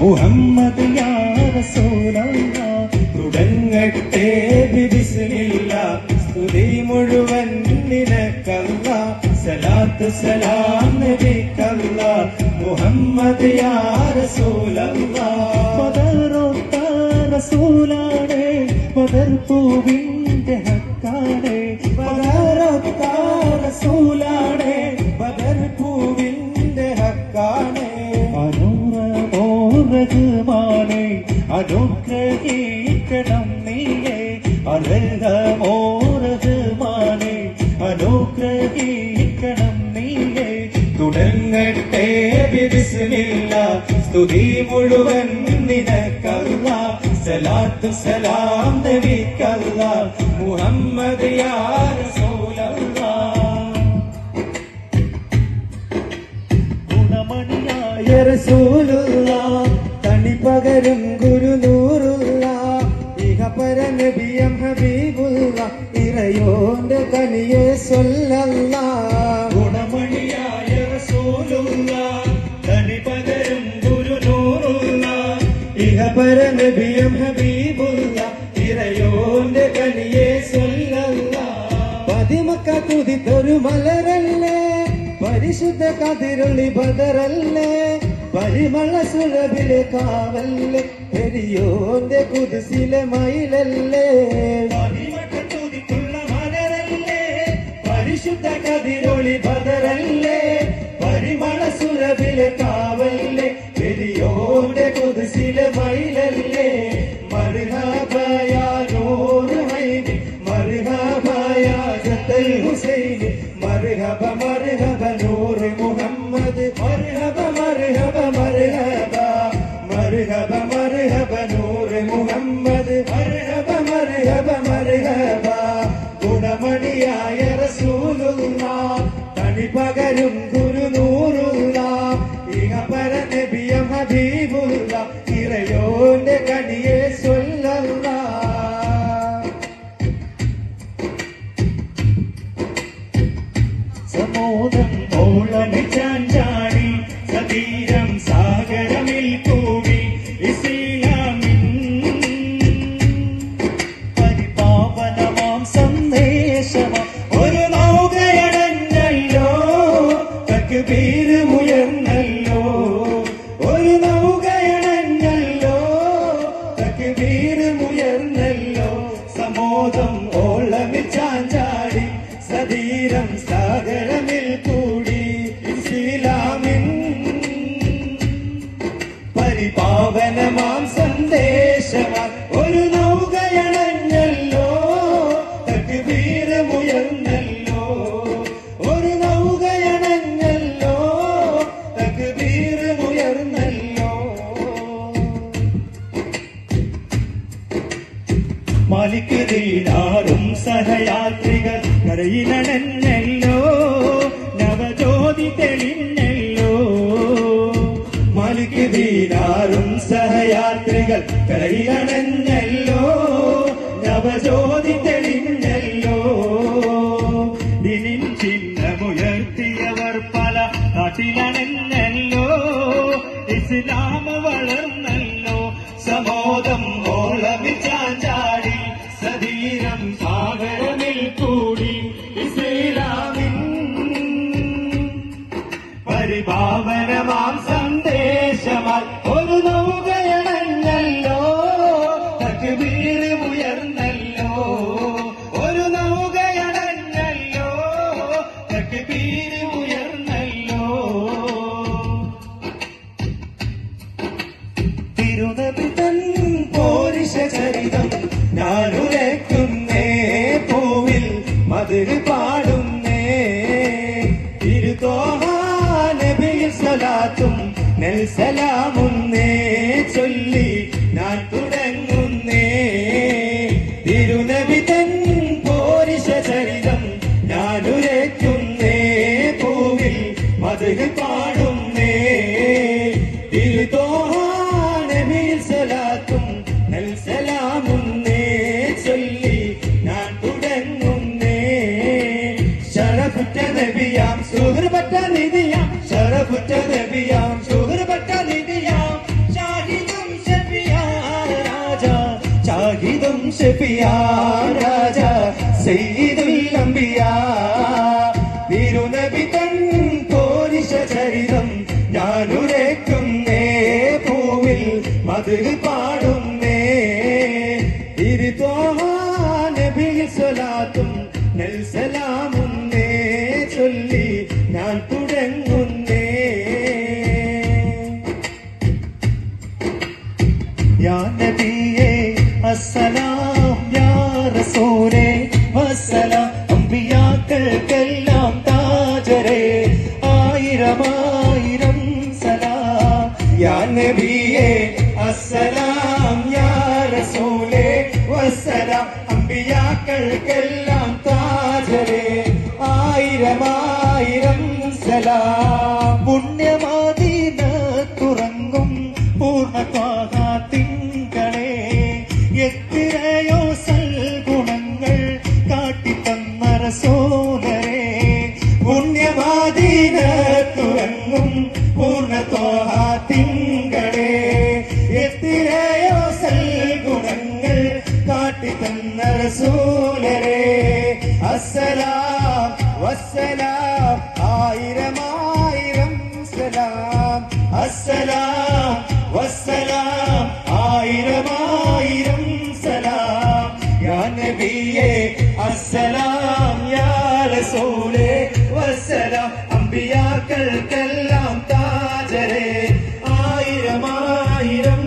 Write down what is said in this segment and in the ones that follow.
മുഹമ്മദ് തുടങ്ങട്ടെ സ്തുതി മുഴുവൻ നിനക്കല്ല സലാത്ത് സലാം നബിക്കല്ല മുഹമ്മദ് യാ റസൂലല്ല. പൂവിന്റെ ഹക്കാടെ റസൂലാണ് ബദർ പൂവിന്റെ ഹക്കാടെ. അനൂറ റഹ്മാനെ അനുഗ്രഹിക്കണം നീയെ. അനർഹ റഹ്മാനെ അനുഗ്രഹിക്കണം നീയെ. തുടങ്ങട്ടെ സ്തുതി മുഴുവൻ നിനക്കല്ല സലാത്ത് സലാം നബിക്കല്ല മുഹമ്മദ് യാ റസൂലല്ലാ. ഗുണമണിയായ റസൂലുള്ള തണി പകരും ഗുരുനൂറുള്ള ഇഹപര നബിയം ഹബീബുള്ള ഇറയോന്റെ കനിയെ സൊല്ലല്ല മലരല്ലേ പരിശുദ്ധ കതിരൊളി ബദറല്ലേ പരിമള സുരഭിലെ കാവല്ലേ പെരിയോന്റെ കുതിസിലെ മയിലല്ലേ. പരിശുദ്ധ കതിരൊളി ബദറല്ലേ പരിമള സുരഭിലെ കാവല്ലേ പെരിയോന്റെ കുതിസിലെ Big. സമോദം ഓളമിച്ചാഞ്ചാടി സതീരം സാഗരമിൽ കരയിലണഞ്ഞല്ലോ നവജ്യോതി തെളിഞ്ഞല്ലോ. മാലിക് ദീനാറും സഹയാത്രികൾ കൈയണഞ്ഞല്ലോ നവജ്യോതി തെളിഞ്ഞല്ലോ പരിപാവനമാം നെൽസലാമുന്നേ ചൊല്ലി. ഞാൻ ഷാഹിദും ഷഫിയ രാജ അംബിയ. തിരുനബി തൻ പോരിശ ചരിതം ഞാനുരയ്ക്കുന്നേ പൂവിൽ മതിൽ പാടുന്നേ നബിയിൽ റസൂലേ വസ്സലാം അമ്പിയാക്കൾക്കെല്ലാം താജരേ. ആയിരം ആയിരം സലാം. യാ നബിയേ അസ്സലാം യാ റസൂലേ. വസ്സലാം അമ്പിയാക്കൾക്കെല്ലാം റസൂലരെ പുണ്യവാദീന തുറങ്ങും പൂർണ തിങ്കളെ. ഗുണങ്ങൾ സൽഗുണങ്ങൾ കാട്ടിത്തന്ന റസൂലരെ. അസ്സലാം വസ്സലാം ആയിരം ആയിരം സലാം. അസ്സലാം വസ്സലാം ആയിരം ആയിരം സലാം. യാ നബിയേ അസ്സലാം. റസൂലേ വസ്സലാം അമ്പിയാക്കൾക്കെല്ലാം താജരേ. ആയിരം ആയിരം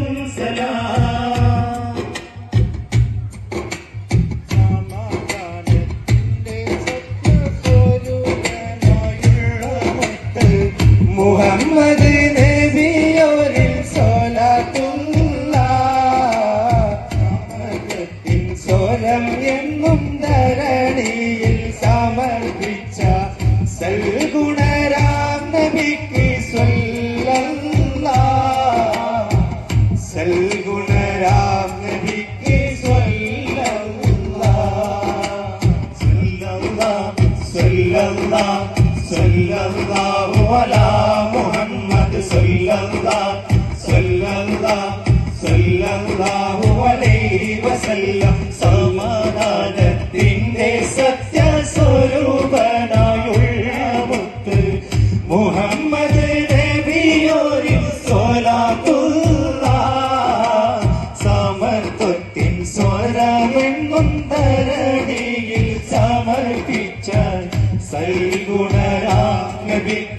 സ്വല്ലല്ലാഹു അലൈഹി വസല്ലം സമാധാനത്തിന്റെ സത്യസ്വരൂപനായുള്ള മുത്ത് മുഹമ്മദ് നബിയോരിൽ സ്വലാത്തുള്ള സമർപ്പത്തിൻ സ്വരമെങ്ങും സമർപ്പിച്ച സൽഗുണരാ നബിക്ക്